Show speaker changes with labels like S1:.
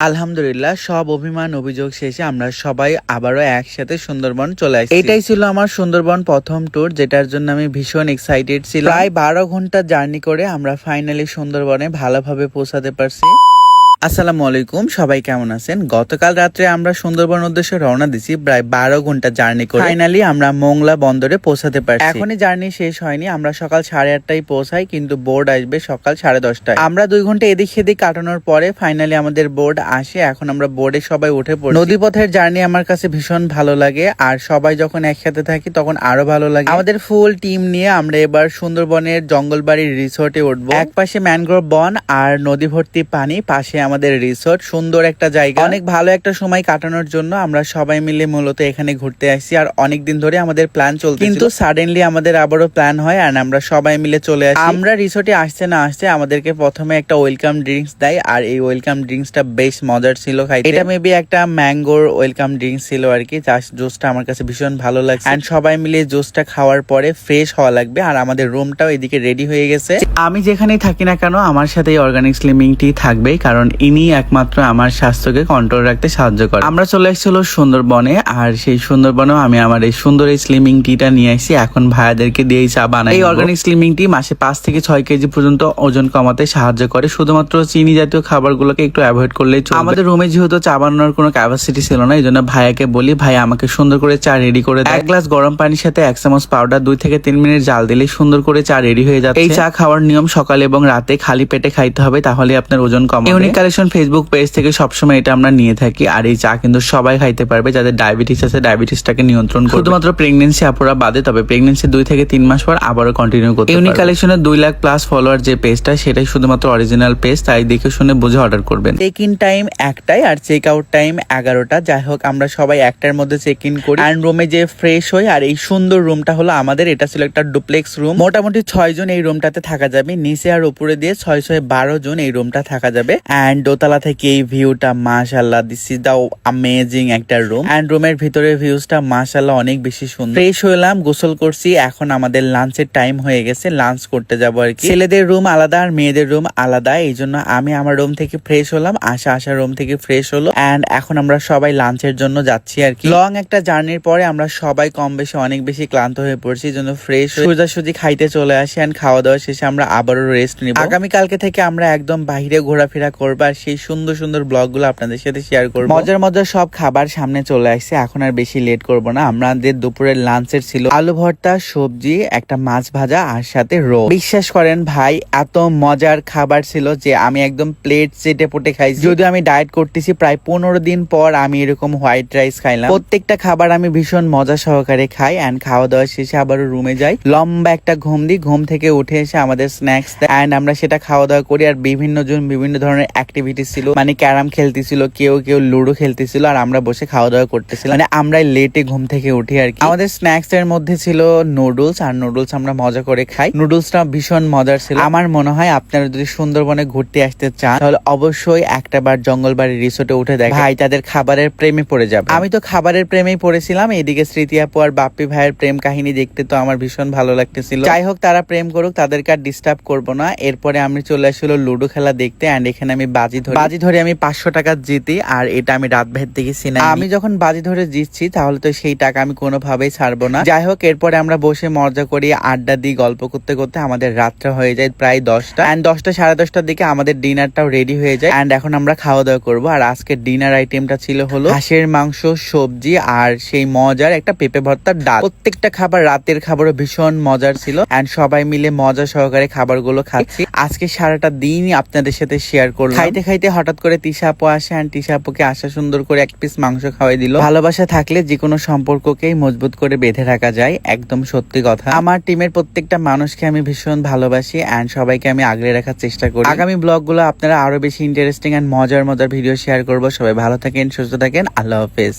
S1: আলহামদুলিল্লাহ সব অভিমান অভিযোগ শেষে আমরা সবাই আবারও একসাথে সুন্দরবন চলে আসি এটাই ছিল আমার সুন্দরবন প্রথম ট্যুর যেটার জন্য আমি ভীষণ এক্সাইটেড ছিলাম। প্রায় বারো ঘণ্টা জার্নি করে আমরা ফাইনালি সুন্দরবনে ভালোভাবে পৌঁছাতে পারছি। আসসালামু আলাইকুম, সবাই কেমন আছেন? গতকাল রাত্রে আমরা সুন্দরবন উদ্দেশ্যে রওনা দিছি প্রায় বারো ঘণ্টা জার্নি করে। ফাইনালি আমরা মোংলা বন্দরে পৌঁছাতে পারছি। এখনই জার্নি শেষ হয়নি, আমরা সকাল সাড়ে আটটায় পৌঁছাই, কিন্তু বোর্ড আসবে সকাল সাড়ে দশটায়। আমরা দুই ঘণ্টা এদিক সেদিক কাটানোর পরে ফাইনালি আমাদের বোর্ড আসে, এখন আমরা বোর্ডে সবাই উঠে পড়ি নদীপথের জার্নি আমার কাছে ভীষণ ভালো লাগে, আর সবাই যখন একসাথে থাকি তখন আরও ভালো লাগে। আমাদের ফুল টিম নিয়ে আমরা এবার সুন্দরবনের জঙ্গলবাড়ির রিসোর্টে উঠবো। এক পাশে ম্যানগ্রোভ বন আর নদী ভর্তি পানি, পাশে আমাদের রিসোর্ট সুন্দর একটা জায়গা। অনেক ভালো একটা সময় কাটানোর জন্য আমরা সবাই মিলে মূলত এখানে ঘুরতে আসছি আর অনেক দিন ধরে আমাদের প্ল্যান চলছে কিন্তু সাডেনলি আমাদের আবারও প্ল্যান হয় আর আমরা সবাই মিলে চলে আসি। আমরা রিসোর্টে আসছে না আসছে আমাদেরকে প্রথমে একটা ওয়েলকাম ড্রিঙ্কস দেয় আর এই ওয়েলকাম ড্রিঙ্কসটা বেশ মজার ছিল খাইতে। এটা মেবি একটা ম্যাঙ্গোর ওয়েলকাম ড্রিঙ্কস ছিল আর কি জুসটা আমার কাছে ভীষণ ভালো লাগছে। এন্ড সবাই মিলে জুসটা খাওয়ার পরে ফ্রেশ হওয়া লাগবে আর আমাদের রুমটাও এদিকে রেডি হয়ে গেছে। আমি যেখানেই থাকি না কেন আমার সাথে অর্গানিক স্লিমিং টি থাকবেই কারণ ইনি একমাত্র আমার স্বাস্থ্যকে কন্ট্রোল রাখতে সাহায্য করে। আমরা চলে এসেছিল সুন্দরবনে আর সেই সুন্দরবনেও আমি আমার এই সুন্দর এই স্লিমিং টিটা নিয়ে আসি এখন ভাইয়াদেরকে দিয়ে চা বানাই এই অর্গানিক স্লিমিং টি মাসে পাঁচ থেকে ছয় কেজি পর্যন্ত ওজন কমাতে সাহায্য করে। শুধুমাত্র চিনি জাতীয় খাবারগুলোকে একটু অ্যাভয়েড করলেই চলবে। আমাদের রুমে যেহেতু চা বানানোর কোনো ক্যাপাসিটি ছিল না এই জন্য ভাইয়াকে বলি ভাই আমাকে সুন্দর করে চা রেডি করে দেয়। এক গ্লাস গরম পানির সাথে এক চামচ পাউডার দুই থেকে তিন মিনিট জাল দিলে সুন্দর করে চা রেডি হয়ে যাচ্ছে। এই চা খাওয়ার নিয়ম সকালে এবং রাতে খালি পেটে খাইতে হবে তাহলে আপনার ওজন কম ইউনিক কালেকশন ফেসবুক পেজ থেকে সবসময় এটা আমরা নিয়ে থাকি। আর এই চা কিন্তু সবাই খাইতে পারবে যাদের ডায়াবেটিস আছে ডায়াবেটিসটাকে নিয়ন্ত্রণ শুধুমাত্র প্রেগনেন্সি আপুরা বাদে, তবে প্রেগনেন্সি দুই থেকে তিন মাস পর আবারও কন্টিনিউ করতে ইউনিক কালেকশনের দুই লাখ প্লাস ফলোয়ার যে পেজটা সেটাই শুধুমাত্র অরিজিনাল পেজ তাই দেখে শুনে বুঝে অর্ডার করবেন। চেক ইন টাইম একটাই আর চেক আউট টাইম এগারোটা। যাই হোক, আমরা সবাই একটার মধ্যে চেক ইন করি। অ্যান্ড রুমে যে ফ্রেশ হই, আর এই সুন্দর রুমটা হলো আমাদের, এটা ছিল একটা ডুপ্লেক্স রুম মোটামুটি ছয় জন এই রুমটাতে থাকা যাবে। নিচে আর উপরে দিয়ে ছয় ছয় বারো জন এই রুমটা থাকা যাবে। অ্যান্ড দোতলা থেকে এই ভিউটা মাশাল্লাহ দিস ইজ দা অ্যামেজিং একটা রুম অ্যান্ড রুমের ভিতরে ভিউজটা মাশাল্লাহ অনেক বেশি সুন্দর। ফ্রেশ হলাম গোসল করছি, এখন আমাদের লাঞ্চের টাইম হয়ে গেছে, লাঞ্চ করতে যাব আর কি। ছেলেদের রুম আলাদা আর মেয়েদের রুম আলাদা, এই জন্য আমি আমার রুম থেকে ফ্রেশ হলাম, আশা আশা রুম থেকে ফ্রেশ হলো। অ্যান্ড এখন আমরা সবাই লাঞ্চের জন্য যাচ্ছি আর কি। লং একটা জার্নির পরে আমরা সবাই কম বেশি অনেক বেশি ক্লান্ত হয়ে পড়ছি, এই জন্য ফ্রেশ সোজাসুজি খাইতে চলে আসি। অ্যান্ড খাওয়া দাওয়া শেষে আমরা আবারও রেস্ট নিব। আগামীকালকে থেকে আমরা একদম বাইরে ঘোরাফেরা করব আর সেই সুন্দর সুন্দর ব্লগগুলো আপনাদের সাথে শেয়ার করব। মজার মজার সব খাবার সামনে চলে আসছে, এখন আর বেশি লেট করব না। আমাদের দুপুরের লাঞ্চের ছিল আলু ভর্তা, সবজি, একটা মাছ ভাজা আর সাথে রো বিশ্বাস করেন ভাই, এত মজার খাবার ছিল যে আমি একদম প্লেট চেটে পুটে খাইছি। যদিও আমি ডায়েট করতেছি, প্রায় পনেরো দিন পর আমি এরকম হোয়াইট রাইস খাইলাম। প্রত্যেকটা খাবার আমি ভীষণ মজা সহকারে খাই অ্যান্ড খাওয়া দাওয়া শেষে আবারও রুমে যাই। লম্বা একটা ঘুম দিই, ঘুম থেকে উঠে এসে আমাদের স্ন্যাক্স অ্যান্ড আমরা সেটা খাওয়া দাওয়া করি আর বিভিন্ন জন বিভিন্ন ধরনের অ্যাক্টিভিটি ছিল। মানে ক্যারাম খেলতেছিল, কেউ কেউ লুডো খেলতেছিল আর আমরা বসে খাওয়া দাওয়া করতেছিলাম। মানে আমরা লেটে ঘুম থেকে উঠি আর কি। আমাদের স্ন্যাক্স এর মধ্যে ছিল নুডলস আর নুডলস আমরা মজা করে খাই। নুডলসটা ভীষণ মজার ছিল। আমার মনে হয় আপনারা যদি সুন্দরবনে ঘুরতে আসতে চান, তাহলে অবশ্যই একটা বার জঙ্গলবাড়ি রিসোর্টে উঠে দেখ ভাই, তাদের খাবারের প্রেমে পড়ে যাবে। আমি তো খাবারের প্রেমেই পড়েছিলাম। এদিকে স্মৃতি আপু আর বাপ্পি ভাইয়ের প্রেম কাহিনী দেখতে তো আমার ভীষণ ভালো লাগতেছিল। যাই হোক, তারা প্রেম করুক, তাদেরকে আর ডিস্টার্ব করব না। এরপরে আমি চলে আসলো লুডো খেলা দেখতে অ্যান্ড এখানে আমি বাজি ধরি। বাজি ধরে আমি পাঁচশো টাকা জিতি আর এটা আমি রাত ভেদ দেখেছি না আমি যখন বাজি ধরে জিতছি তাহলে তো সেই টাকা আমি কোনোভাবেই ছাড়বো না। যাই হোক এরপরে আমরা বসে মজা করি আড্ডা দিই গল্প করতে করতে আমাদের রাতটা হয়ে যায় প্রায় দশটা। অ্যান্ড দশটা সাড়ে দশটার দিকে আমাদের ডিনারটাও রেডি হয়ে যায়। অ্যান্ড এখন আমরা খাওয়া দাওয়া করব। আর আজকের ডিনার আইটেমটা ছিল হলো হাঁসের মাংস সবজি আর সেই মজার একটা পেঁপে ভর্তার ডাল। প্রত্যেকটা খাবার রাতের খাবারও ভীষণ মজার ছিল। অ্যান্ড সবাই মিলে মজা সহকারে খাবারগুলো খাচ্ছি। আজকে সারাটা দিনই আপনাদের সাথে শেয়ার করলাম। খাইতে খাইতে হঠাৎ করে তিশা আপু আসে আর তিশা আপুকে আসা সুন্দর করে এক পিস মাংস খাওয়াই দিল। ভালোবাসা থাকলে যে কোনো সম্পর্ককেই মজবুত করে বেঁধে রাখা যায়, একদম সত্যি কথা। আমার টিমের প্রত্যেকটা মানুষকে আমি ভীষণ ভালোবাসি অ্যান্ড সবাইকে আমি আগলে রাখার চেষ্টা করি। আগামী ব্লগগুলো আপনারা আরও বেশি ইন্টারেস্টিং অ্যান্ড মজার মজার ভিডিও শেয়ার করব। সবাই ভালো থাকেন, সুস্থ থাকেন, আল্লাহ হাফেজ।